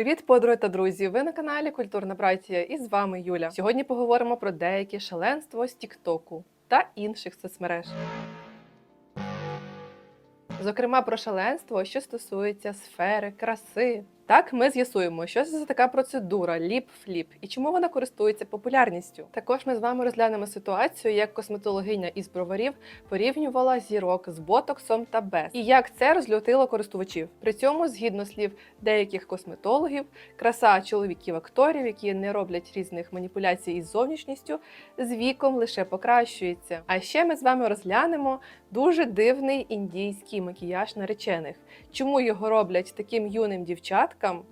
Привіт, подруги та друзі! Ви на каналі Культурна Братія і з вами Юля. Сьогодні поговоримо про деякі шаленство з Тіктоку та інших соцмереж. Зокрема, про шаленство, що стосується сфери, краси. Так, ми з'ясуємо, що це за така процедура ліп-фліп і чому вона користується популярністю. Також ми з вами розглянемо ситуацію, як косметологиня із броварів порівнювала зірок з ботоксом та без, і як це розлютило користувачів. При цьому, згідно слів деяких косметологів, краса чоловіків-акторів, які не роблять різних маніпуляцій із зовнішністю, з віком лише покращується. А ще ми з вами розглянемо дуже дивний індійський макіяж наречених, чому його роблять таким юним дівчаткам.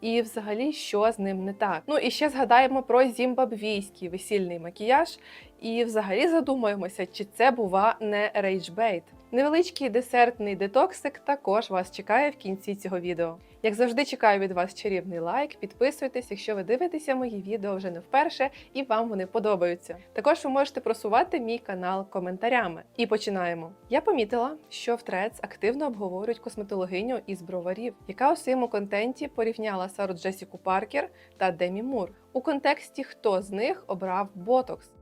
І взагалі, що з ним не так. Ну і ще згадаємо про зімбабвійський весільний макіяж, і взагалі задумаємося, чи це бува не рейджбейт. Невеличкий десертний детоксик також вас чекає в кінці цього відео. Як завжди, чекаю від вас чарівний лайк, підписуйтесь, якщо ви дивитеся мої відео вже не вперше і вам вони подобаються. Також ви можете просувати мій канал коментарями. І починаємо. Я помітила, що в Threads активно обговорюють косметологиню із броварів, яка у своєму контенті порівняла Сару Джесіку Паркер та Демі Мур у контексті, хто з них обрав ботокс.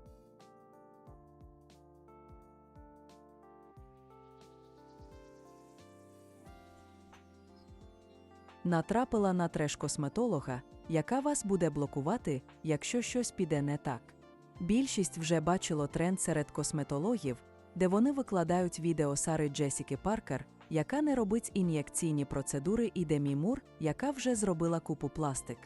Натрапила на треш-косметолога, яка вас буде блокувати, якщо щось піде не так. Більшість вже бачило тренд серед косметологів, де вони викладають відео Сари Джесіки Паркер, яка не робить ін'єкційні процедури, і Демі Мур, яка вже зробила купу пластик,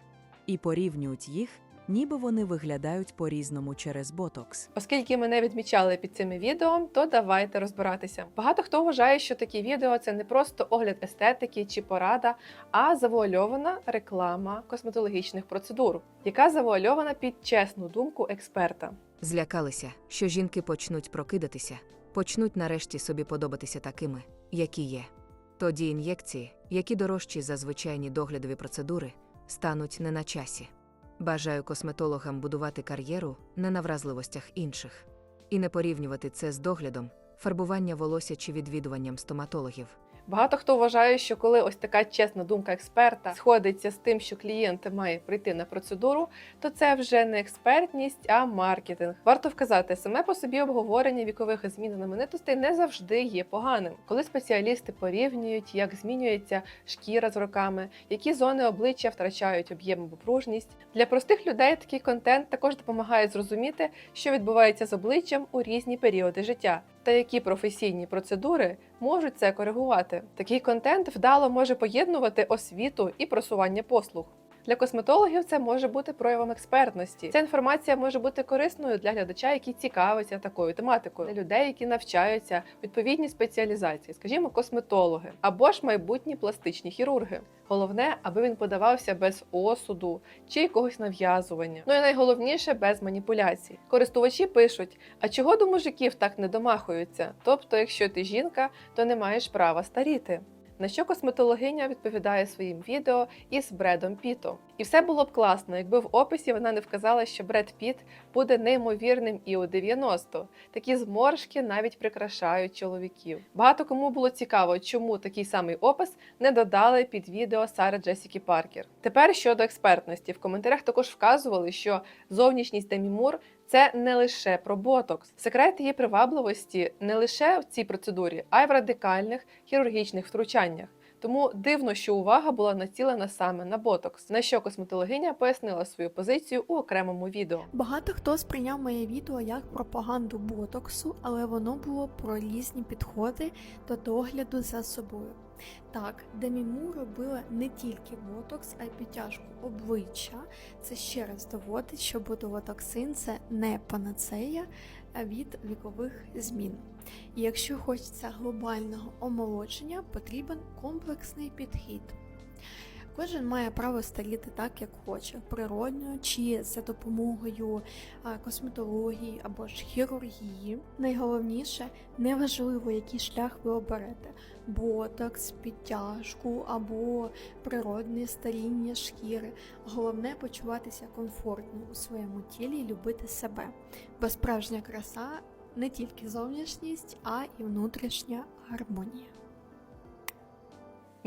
і порівнюють їх, ніби вони виглядають по-різному через ботокс. Оскільки мене відмічали під цими відео, то давайте розбиратися. Багато хто вважає, що такі відео це не просто огляд естетики чи порада, а завуальована реклама косметологічних процедур, яка завуальована під чесну думку експерта. Злякалися, що жінки почнуть прокидатися, почнуть нарешті собі подобатися такими, які є. Тоді ін'єкції, які дорожчі за звичайні доглядові процедури, стануть не на часі. Бажаю косметологам будувати кар'єру не на вразливостях інших і не порівнювати це з доглядом, фарбування волосся чи відвідуванням стоматологів. Багато хто вважає, що коли ось така чесна думка експерта сходиться з тим, що клієнт має прийти на процедуру, то це вже не експертність, а маркетинг. Варто вказати, саме по собі обговорення вікових змін знаменитостей не завжди є поганим. Коли спеціалісти порівнюють, як змінюється шкіра з роками, які зони обличчя втрачають об'єм або пружність. Для простих людей такий контент також допомагає зрозуміти, що відбувається з обличчям у різні періоди життя та які професійні процедури можуть це коригувати. Такий контент вдало може поєднувати освіту і просування послуг. Для косметологів це може бути проявом експертності. Ця інформація може бути корисною для глядача, який цікавиться такою тематикою, для людей, які навчаються відповідній спеціалізації, скажімо, косметологи або ж майбутні пластичні хірурги. Головне, аби він подавався без осуду чи якогось нав'язування. Ну і найголовніше без маніпуляцій. Користувачі пишуть: а чого до мужиків так не домахуються? Тобто, якщо ти жінка, то не маєш права старіти. На що косметологиня відповідає своїм відео із Бредом Пітом. І все було б класно, якби в описі вона не вказала, що Бред Піт буде неймовірним і у 90. Такі зморшки навіть прикрашають чоловіків. Багато кому було цікаво, чому такий самий опис не додали під відео Сари Джесіки Паркер. Тепер щодо експертності, в коментарях також вказували, що зовнішність Демі Мур це не лише про ботокс. Секрет її привабливості не лише в цій процедурі, а й в радикальних хірургічних втручаннях. Тому дивно, що увага була націлена саме на ботокс, на що косметологиня пояснила свою позицію у окремому відео. Багато хто сприйняв моє відео як пропаганду ботоксу, але воно було про різні підходи до догляду за собою. Так, Демі Мур робила не тільки ботокс, а й підтяжку обличчя. Це ще раз доводить, що ботулотоксин це не панацея від вікових змін. І якщо хочеться глобального омолодження, потрібен комплексний підхід. Кожен має право старіти так, як хоче, природньо чи за допомогою косметології або ж хірургії. Найголовніше, неважливо, який шлях ви оберете: ботокс, підтяжку або природне старіння шкіри. Головне почуватися комфортно у своєму тілі і любити себе. Бо справжня краса не тільки зовнішність, а і внутрішня гармонія.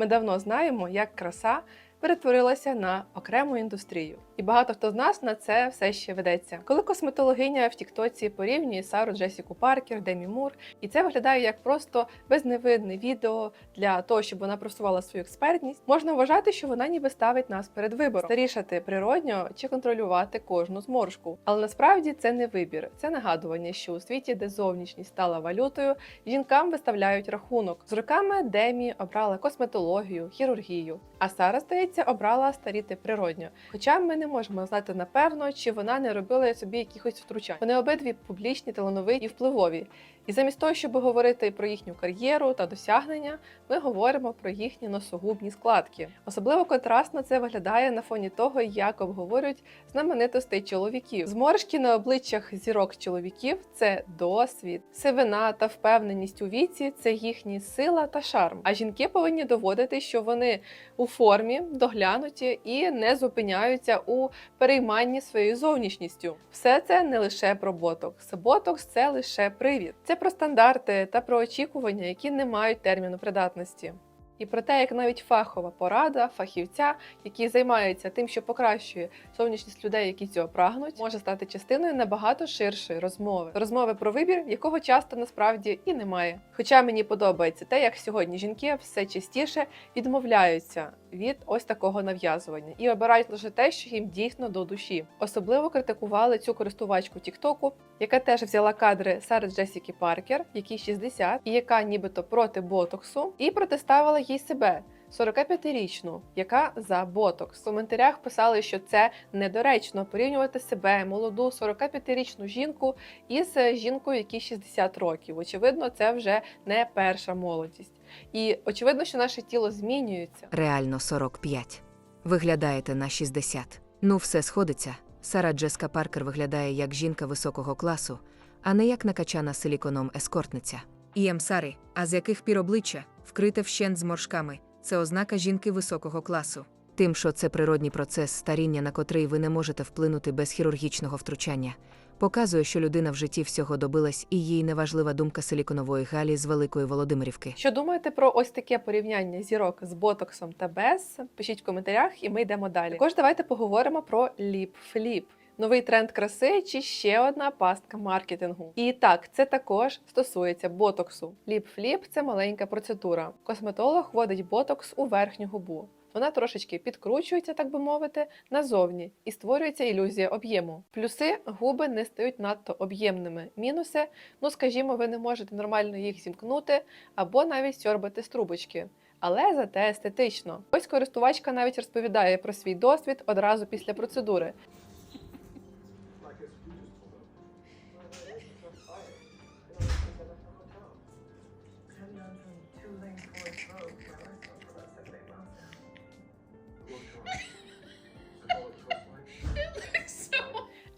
Ми давно знаємо, як краса перетворилася на окрему індустрію. І багато хто з нас на це все ще ведеться. Коли косметологиня в Тіктоці порівнює Сару Джесіку Паркер, Демі Мур, і це виглядає як просто безневидне відео для того, щоб вона просувала свою експертність, можна вважати, що вона ніби ставить нас перед вибором старішати природньо чи контролювати кожну зморшку. Але насправді це не вибір, це нагадування, що у світі, де зовнішність стала валютою, жінкам виставляють рахунок. З роками Демі обрала косметологію, хірургію, а Сара, здається, обрала старіти природньо. Хоча ми не можемо знати напевно, чи вона не робила собі якихось втручань. Вони обидві публічні, талановиті і впливові. І замість того, щоб говорити про їхню кар'єру та досягнення, ми говоримо про їхні носогубні складки. Особливо контрастно це виглядає на фоні того, як обговорюють знаменитостей чоловіків. Зморшки на обличчях зірок чоловіків це досвід, сивина та впевненість у віці це їхні сила та шарм. А жінки повинні доводити, що вони у формі, доглянуті і не зупиняються у перейманні своєю зовнішністю. Все це не лише про ботокс. Ботокс це лише привід. Це про стандарти та про очікування, які не мають терміну придатності. І про те, як навіть фахова порада фахівця, який займається тим, що покращує зовнішність людей, які цього прагнуть, може стати частиною набагато ширшої розмови. Розмови про вибір, якого часто насправді і немає. Хоча мені подобається те, як сьогодні жінки все частіше відмовляються від ось такого нав'язування і обирають лише те, що їм дійсно до душі. Особливо критикували цю користувачку Тіктоку, яка теж взяла кадри Сари Джесіки Паркер, якій 60, і яка нібито проти ботоксу, і протиставила їй себе. 45-річну, яка за ботокс. В коментарях писали, що це недоречно порівнювати себе, молоду 45-річну жінку із жінкою, якій 60 років. Очевидно, це вже не перша молодість. І очевидно, що наше тіло змінюється. Реально 45. Виглядаєте на 60. Ну, все сходиться. Сара Джеска Паркер виглядає як жінка високого класу, а не як накачана силіконом ескортниця. Ієм Сари, а з яких пір обличчя, вкрите вщент моршками, це ознака жінки високого класу. Тим, що це природній процес старіння, на котрий ви не можете вплинути без хірургічного втручання, показує, що людина в житті всього добилась і їй неважлива думка силіконової галі з Великої Володимирівки. Що думаєте про ось таке порівняння зірок з ботоксом та без? Пишіть в коментарях, і ми йдемо далі. Також давайте поговоримо про ліп-фліп. Новий тренд краси чи ще одна пастка маркетингу. І так, це також стосується ботоксу. Ліп-фліп це маленька процедура. Косметолог вводить ботокс у верхню губу. Вона трошечки підкручується, так би мовити, назовні і створюється ілюзія об'єму. Плюси губи не стають надто об'ємними. Мінуси, ну скажімо, ви не можете нормально їх зімкнути або навіть сьорбати з трубочки. Але зате естетично. Ось користувачка навіть розповідає про свій досвід одразу після процедури.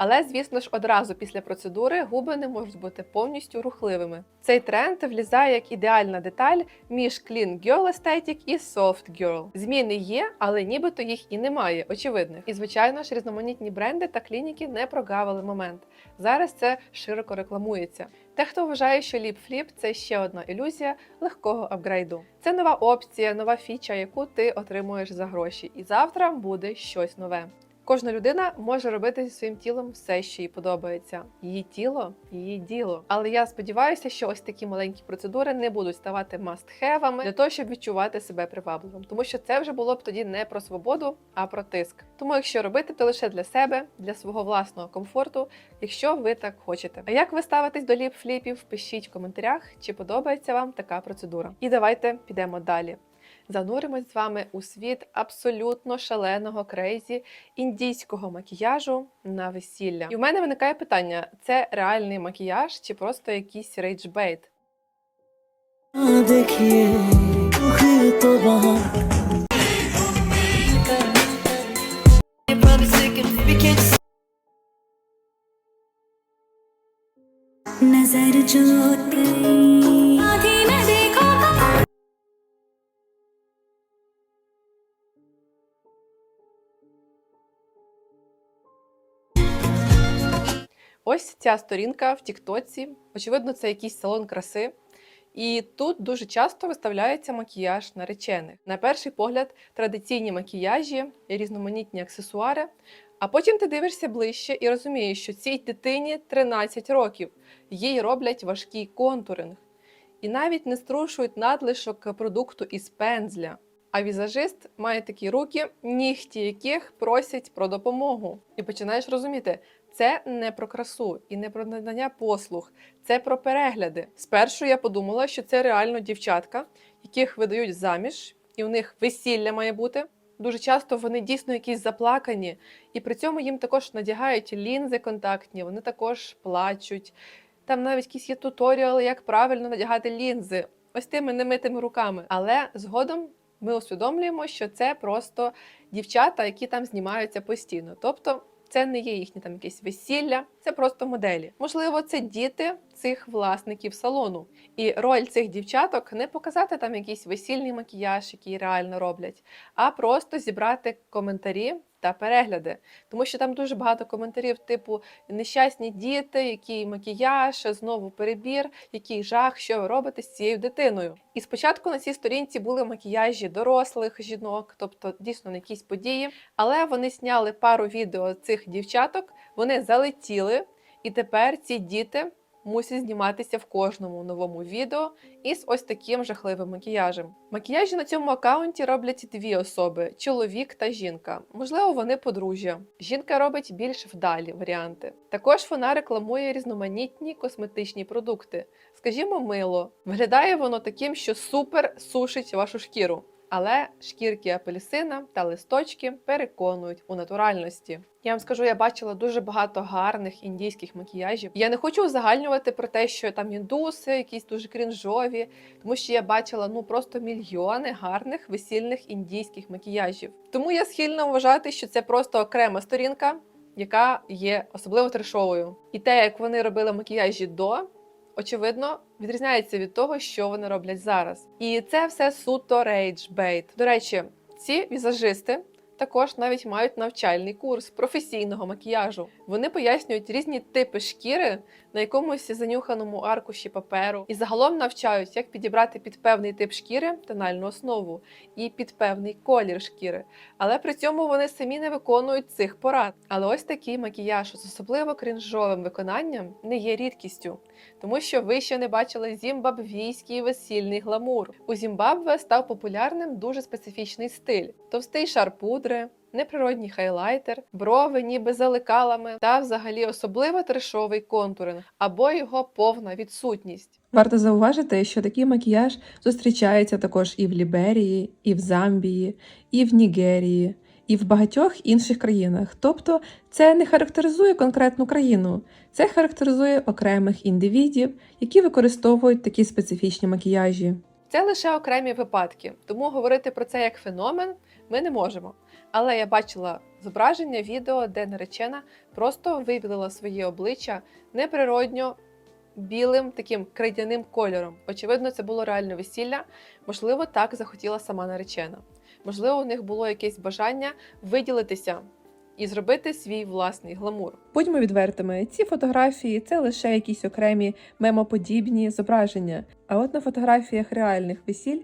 Але, звісно ж, одразу після процедури губи не можуть бути повністю рухливими. Цей тренд влізає як ідеальна деталь між Clean Girl Aesthetic і Soft Girl. Зміни є, але нібито їх і немає, очевидних. І звичайно ж, різноманітні бренди та клініки не прогавили момент. Зараз це широко рекламується. Дехто вважає, що ліп-фліп це ще одна ілюзія легкого апгрейду. Це нова опція, нова фіча, яку ти отримуєш за гроші. І завтра буде щось нове. Кожна людина може робити зі своїм тілом все, що їй подобається. Її тіло, її діло. Але я сподіваюся, що ось такі маленькі процедури не будуть ставати мастхевами для того, щоб відчувати себе привабливим. Тому що це вже було б тоді не про свободу, а про тиск. Тому, якщо робити, то лише для себе, для свого власного комфорту, якщо ви так хочете. А як ви ставитесь до ліп-фліпів? Пишіть в коментарях, чи подобається вам така процедура. І давайте підемо далі зануримось з вами у світ абсолютно шаленого крейзі індійського макіяжу на весілля. І в мене виникає питання: це реальний макіяж чи просто якийсь рейджбейт? देखिए रुखी तो वहाँ नजर जो तेरी Ось ця сторінка в Тіктоці. Очевидно, це якийсь салон краси. І тут дуже часто виставляється макіяж наречених. На перший погляд, традиційні макіяжі, різноманітні аксесуари. А потім ти дивишся ближче і розумієш, що цій дитині 13 років, їй роблять важкий контуринг. І навіть не струшують надлишок продукту із пензля. А візажист має такі руки, нігті яких просять про допомогу. І починаєш розуміти, це не про красу і не про надання послуг, це про перегляди. Спершу я подумала, що це реально дівчатка, яких видають заміж, і у них весілля має бути. Дуже часто вони дійсно якісь заплакані, і при цьому їм також надягають лінзи контактні, вони також плачуть. Там навіть якісь є туторіали, як правильно надягати лінзи, ось тими немитими руками. Але згодом ми усвідомлюємо, що це просто дівчата, які там знімаються постійно. Тобто це не є їхнє там якесь весілля, це просто моделі. Можливо, це діти цих власників салону. І роль цих дівчаток не показати там якийсь весільний макіяж, який реально роблять, а просто зібрати коментарі та перегляди. Тому що там дуже багато коментарів, типу нещасні діти, який макіяж, знову перебір, який жах, що ви робите з цією дитиною. І спочатку на цій сторінці були макіяжі дорослих жінок, тобто дійсно на якісь події. Але вони зняли пару відео цих дівчаток, вони залетіли, і тепер ці діти мусять зніматися в кожному новому відео із ось таким жахливим макіяжем. Макіяжі на цьому аккаунті роблять дві особи: чоловік та жінка. Можливо, вони подружжя. Жінка робить більш вдалі варіанти. Також вона рекламує різноманітні косметичні продукти. Скажімо, мило. Виглядає воно таким, що супер сушить вашу шкіру. Але шкірки апельсина та листочки переконують у натуральності. Я вам скажу, я бачила дуже багато гарних індійських макіяжів. Я не хочу узагальнювати про те, що там індуси, якісь дуже крінжові, тому що я бачила ну просто мільйони гарних весільних індійських макіяжів. Тому я схильна вважати, що це просто окрема сторінка, яка є особливо трешовою. І те, як вони робили макіяжі до, очевидно, відрізняється від того, що вони роблять зараз. І це все суто рейджбейт. До речі, ці візажисти. Також навіть мають навчальний курс професійного макіяжу. Вони пояснюють різні типи шкіри на якомусь занюханому аркуші паперу і загалом навчають, як підібрати під певний тип шкіри тональну основу і під певний колір шкіри. Але при цьому вони самі не виконують цих порад. Але ось такий макіяж з особливо крінжовим виконанням не є рідкістю, тому що ви ще не бачили зімбабвійський весільний гламур. У Зімбабве став популярним дуже специфічний стиль: товстий шар пудри. Неприродній хайлайтер, брови ніби за лекалами та взагалі особливо трешовий контуринг або його повна відсутність. Варто зауважити, що такий макіяж зустрічається також і в Ліберії, і в Замбії, і в Нігерії, і в багатьох інших країнах. Тобто це не характеризує конкретну країну, це характеризує окремих індивідів, які використовують такі специфічні макіяжі. Це лише окремі випадки, тому говорити про це як феномен ми не можемо. Але я бачила зображення відео, де наречена просто вибілила своє обличчя неприродньо білим таким крейдяним кольором. Очевидно, це було реальне весілля. Можливо, так захотіла сама наречена. Можливо, у них було якесь бажання виділитися і зробити свій власний гламур. Будьмо відвертими, ці фотографії це лише якісь окремі мемоподібні зображення. А от на фотографіях реальних весіль,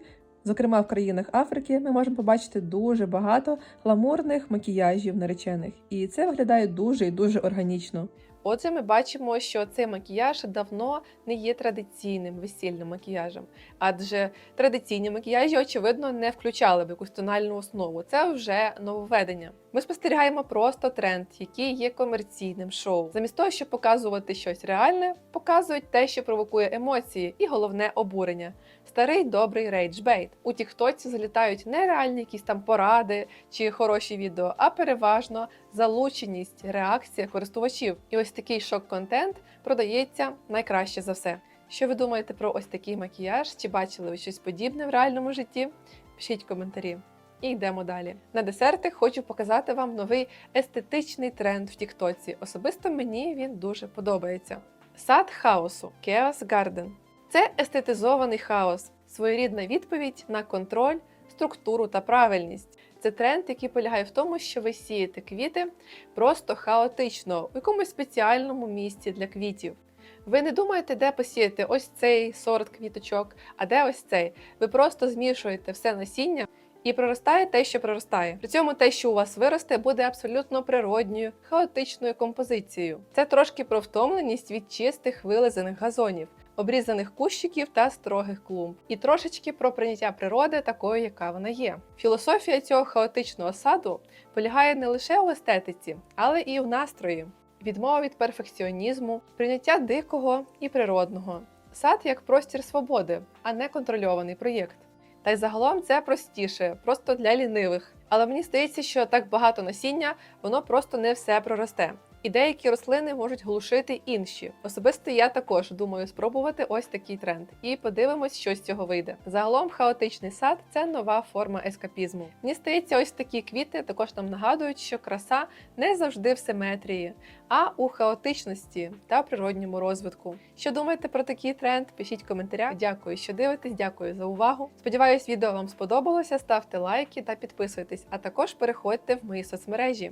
зокрема в країнах Африки, ми можемо побачити дуже багато гламурних макіяжів наречених, і це виглядає дуже і дуже органічно. Отже, ми бачимо, що цей макіяж давно не є традиційним весільним макіяжем, адже традиційні макіяжі, очевидно, не включали б якусь тональну основу. Це вже нововведення. Ми спостерігаємо просто тренд, який є комерційним шоу. Замість того, щоб показувати щось реальне, показують те, що провокує емоції, і головне обурення. Старий добрий рейджбейт. У тіктоці залітають не реальні якісь там поради чи хороші відео, а переважно залученість, реакція користувачів. І ось такий шок-контент продається найкраще за все. Що ви думаєте про ось такий макіяж? Чи бачили ви щось подібне в реальному житті? Пишіть коментарі. І йдемо далі. На десерти хочу показати вам новий естетичний тренд в Тіктоці. Особисто мені він дуже подобається. Сад хаосу Chaos Garden. Це естетизований хаос, своєрідна відповідь на контроль, структуру та правильність. Це тренд, який полягає в тому, що ви сієте квіти просто хаотично у якомусь спеціальному місці для квітів. Ви не думаєте, де посіяти ось цей сорт квіточок, а де ось цей. Ви просто змішуєте все насіння і проростає те, що проростає. При цьому те, що у вас виросте, буде абсолютно природньою, хаотичною композицією. Це трошки про втомленість від чистих вилизаних газонів. Обрізаних кущиків та строгих клумб, і трошечки про прийняття природи такою, яка вона є. Філософія цього хаотичного саду полягає не лише у естетиці, але і в настрої, відмова від перфекціонізму, прийняття дикого і природного. Сад як простір свободи, а не контрольований проєкт. Та й загалом це простіше, просто для лінивих. Але мені здається, що так багато насіння, воно просто не все проросте. І деякі рослини можуть глушити інші. Особисто я також думаю спробувати ось такий тренд. І подивимось, що з цього вийде. Загалом хаотичний сад це нова форма ескапізму. Мені здається, ось такі квіти також нам нагадують, що краса не завжди в симетрії, а у хаотичності та природньому розвитку. Що думаєте про такий тренд? Пишіть в коментарях. Дякую, що дивитесь, дякую за увагу. Сподіваюсь, відео вам сподобалося. Ставте лайки та підписуйтесь, а також переходьте в мої соцмережі.